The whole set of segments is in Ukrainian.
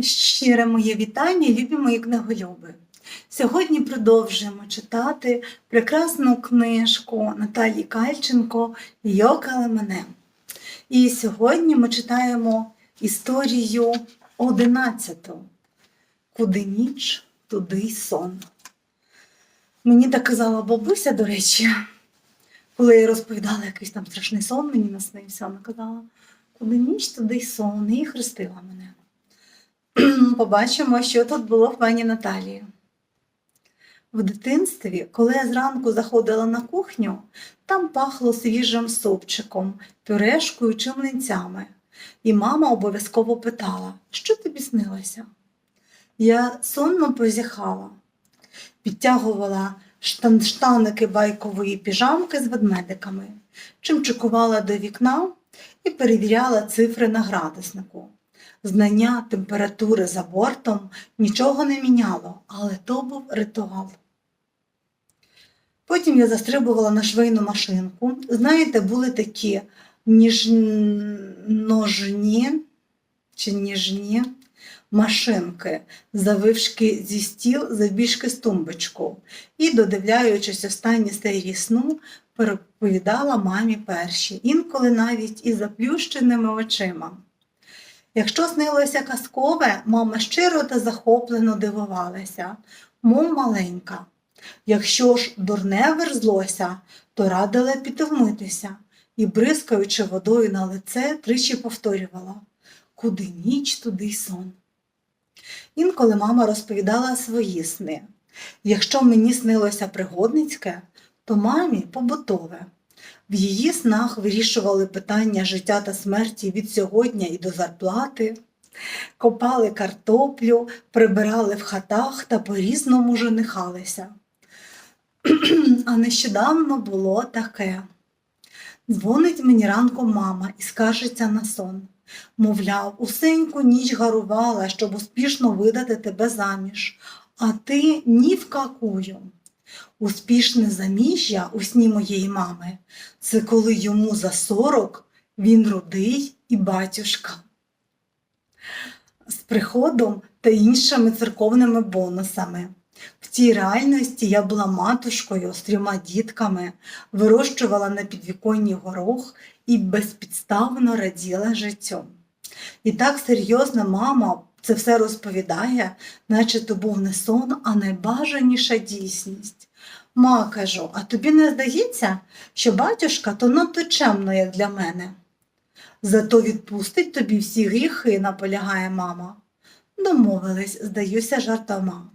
Щире моє вітання, любі мої книголюби. Сьогодні продовжуємо читати прекрасну книжку Наталії Кальченко Йокала мене. І сьогодні ми читаємо історію 11. Куди ніч, туди й сон. Мені так казала бабуся, до речі, коли я розповідала якийсь там страшний сон, мені наснився, вона казала, куди ніч, туди й сон, і хрестила мене. Побачимо, що тут було в пані Наталії. В дитинстві, коли я зранку заходила на кухню, там пахло свіжим супчиком, пюрешкою чи млинцями. І мама обов'язково питала, що тобі снилося? Я сонно позіхала, підтягувала штан- штаники байкової піжамки з ведмедиками, чимчикувала до вікна і перевіряла цифри на градуснику. Знання температури за бортом нічого не міняло, але то був ритуал. Потім я застрибувала на швейну машинку. Знаєте, були такі ніжножні чи ніжні машинки, завившки зі стіл, завбільшки з тумбочку. І, додивляючись останні серії сну, переповідала мамі перші, інколи навіть із заплющеними очима. Якщо снилося казкове, мама щиро та захоплено дивувалася, мов маленька. Якщо ж дурне верзлося, то радила піти вмитися і, бризкаючи водою на лице, тричі повторювала Куди ніч, туди й сон. Інколи мама розповідала свої сни. Якщо мені снилося пригодницьке, то мамі побутове. В її снах вирішували питання життя та смерті від сьогодні і до зарплати, копали картоплю, прибирали в хатах та по-різному женихалися. А нещодавно було таке. Дзвонить мені ранком мама і скаржиться на сон. Мовляв, усеньку ніч гарувала, щоб успішно видати тебе заміж, а ти ні в какую. Успішне заміжжя у сні моєї мами це коли йому за сорок він рудий і батюшка. З приходом та іншими церковними бонусами. В тій реальності я була матушкою з трьома дітками, вирощувала на підвіконні горох і безпідставно раділа життю. І так серйозно мама це все розповідає, наче то був не сон, а найбажаніша дійсність. Ма, кажу, а тобі не здається, що батюшка то надто чемно, як для мене. Зато відпустить тобі всі гріхи, наполягає мама. Домовились, здаюся жартома.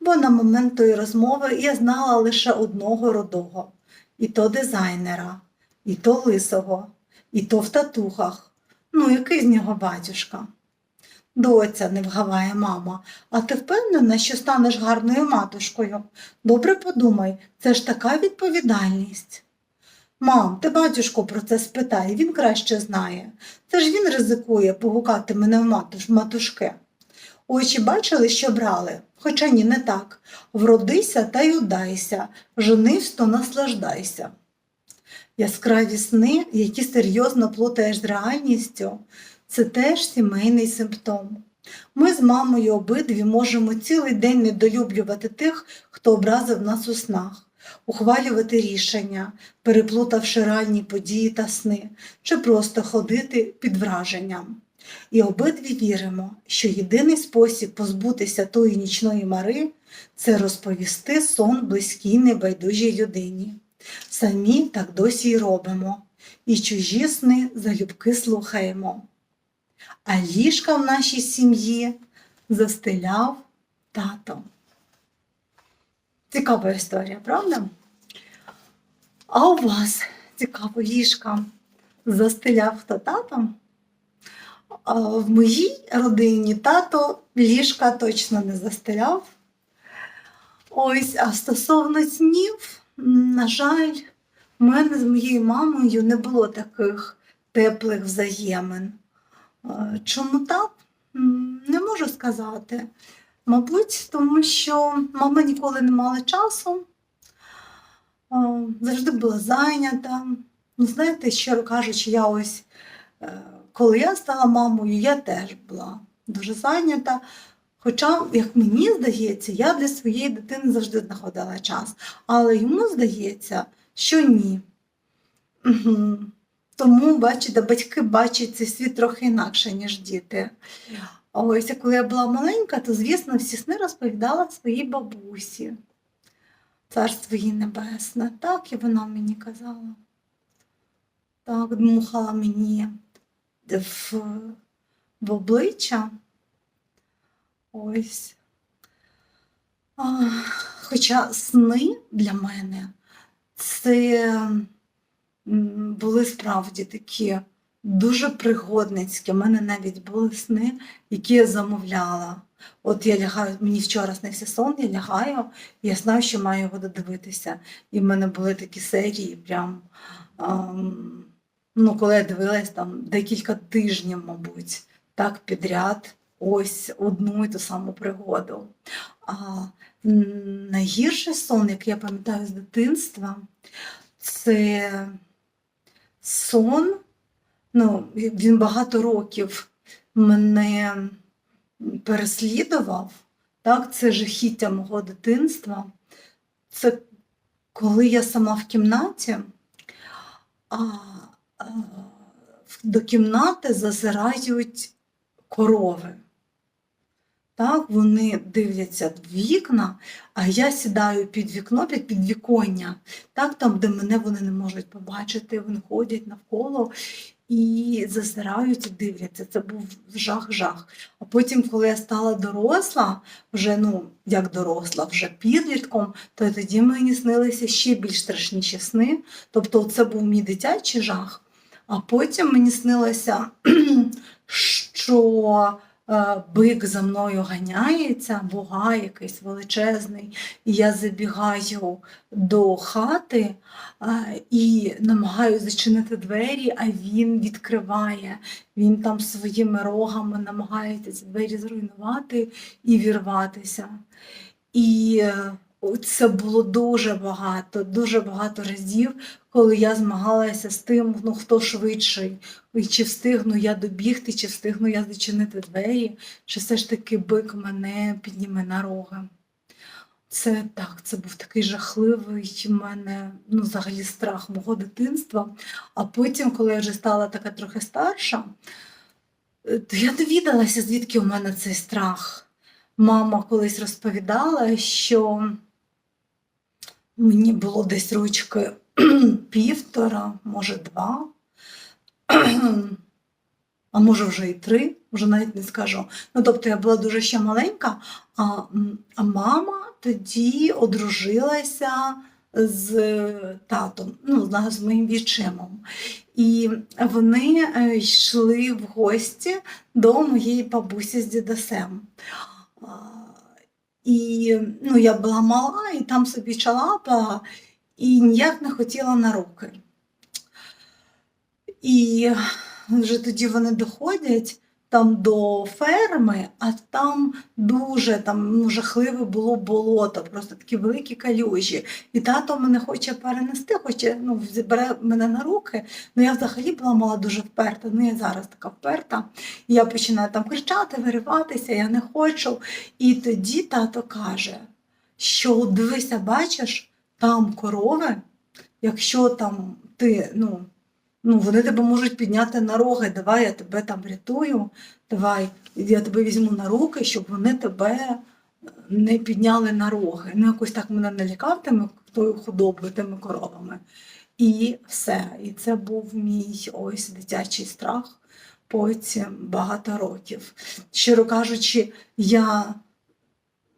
Бо на момент тої розмови я знала лише одного родого, і то дизайнера, і то лисого, і то в татухах. Ну, який з нього батюшка? Доця, не вгаває мама, а ти впевнена, що станеш гарною матушкою? Добре подумай, це ж така відповідальність. Мам, ти батюшку про це спитай, він краще знає. Це ж він ризикує погукати мене в матуш, матушки. Очі бачили, що брали, хоча ні, не так. Вродися та й удайся, женись, то наслаждайся. Яскраві сни, які серйозно плутаєш з реальністю, це теж сімейний симптом. Ми з мамою обидві можемо цілий день недолюблювати тих, хто образив нас у снах, ухвалювати рішення, переплутавши ранні події та сни, чи просто ходити під враженням. І обидві віримо, що єдиний спосіб позбутися тої нічної мари це розповісти сон близькій небайдужій людині. Самі так досі й робимо, і чужі сни залюбки слухаємо. А ліжка в нашій сім'ї застеляв тато. Цікава історія, правда? А у вас цікаво ліжка застеляв хто татом? А В моїй родині тато ліжка точно не застеляв. Ось, а стосовно снів, на жаль, в мене з моєю мамою не було таких теплих взаємин. Чому так? Не можу сказати. Мабуть, тому що мама ніколи не мала часу, завжди була зайнята. Ну, знаєте, щиро кажучи, я ось, е, коли я стала мамою, я теж була дуже зайнята. Хоча, як мені здається, я для своєї дитини завжди знаходила час, але йому здається, що ні. Тому, бачите, батьки бачать цей світ трохи інакше, ніж діти. Ось коли я була маленька, то, звісно, всі сни розповідала своїй бабусі. Царство їй небесне. Так, і вона мені казала. Так, дмухала мені в, в обличчя. Ось. А, хоча сни для мене це були справді такі дуже пригодницькі. У мене навіть були сни, які я замовляла. От я лягаю, мені вчора снився сон, я лягаю, я знаю, що маю його додивитися. І в мене були такі серії, прям, ам, ну, коли я дивилась там декілька тижнів, мабуть, так підряд, ось одну і ту саму пригоду. А найгірший сон, який я пам'ятаю з дитинства, це сон. Ну, він багато років мене переслідував. Так, це жахіття мого дитинства. Це коли я сама в кімнаті, а, а до кімнати зазирають корови. Так, вони дивляться в вікна, а я сідаю під вікно, під підвіконня, так, там, де мене вони не можуть побачити, вони ходять навколо і зазирають і дивляться. Це був жах-жах. А потім, коли я стала доросла, вже ну як доросла, вже підлітком, то тоді мені снилися ще більш страшніші сни. Тобто, це був мій дитячий жах. А потім мені снилося, що бик за мною ганяється, буга якийсь величезний, і я забігаю до хати е, і намагаюся зачинити двері, а він відкриває. Він там своїми рогами намагається ці двері зруйнувати і вірватися. І е, це було дуже багато, дуже багато разів, коли я змагалася з тим, ну хто швидший, і чи встигну я добігти, чи встигну я зачинити двері, чи все ж таки бик мене підніме на роги. Це так, це був такий жахливий в мене, ну, взагалі страх мого дитинства. А потім, коли я вже стала така трохи старша, е, то я довідалася, звідки у мене цей страх. Мама колись розповідала, що мені було десь ручки півтора, може два, а може вже і три, вже навіть не скажу. Ну, тобто я була дуже ще маленька, а, а мама тоді одружилася з татом, ну, з- моїм відчимом. І вони е, йшли в гості до моєї бабусі з дідусем. І ну, я була мала, і там собі чалапала, і ніяк не хотіла на руки. І вже тоді вони доходять там до ферми, а там дуже там, ну, жахливе було болото, просто такі великі калюжі. І тато мене хоче перенести, хоче ну, бере мене на руки. Ну я взагалі була мала дуже вперта, ну я зараз така вперта. І я починаю там кричати, вириватися, я не хочу. І тоді тато каже, що дивися, бачиш, там корови, якщо там ти, ну, ну, вони тебе можуть підняти на роги, давай я тебе там рятую, давай я тебе візьму на руки, щоб вони тебе не підняли на роги. Ну, якось так мене налякав тими тою худобою, тими коровами. І все. І це був мій ось дитячий страх потім багато років. Щиро кажучи, я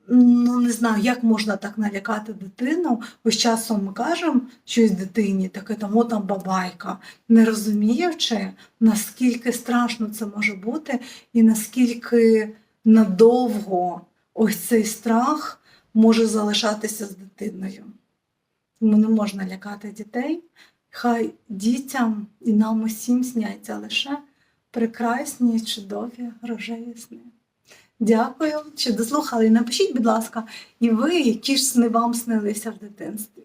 ну не знаю, як можна так налякати дитину. Ось часом ми кажемо щось дитині, таке там, о, там бабайка, не розуміючи, наскільки страшно це може бути, і наскільки надовго ось цей страх може залишатися з дитиною. Тому не можна лякати дітей. Хай дітям і нам усім сняться лише прекрасні, чудові рожеві сни. Дякую, що дослухали. Напишіть, будь ласка, і ви, які ж сни вам снилися в дитинстві.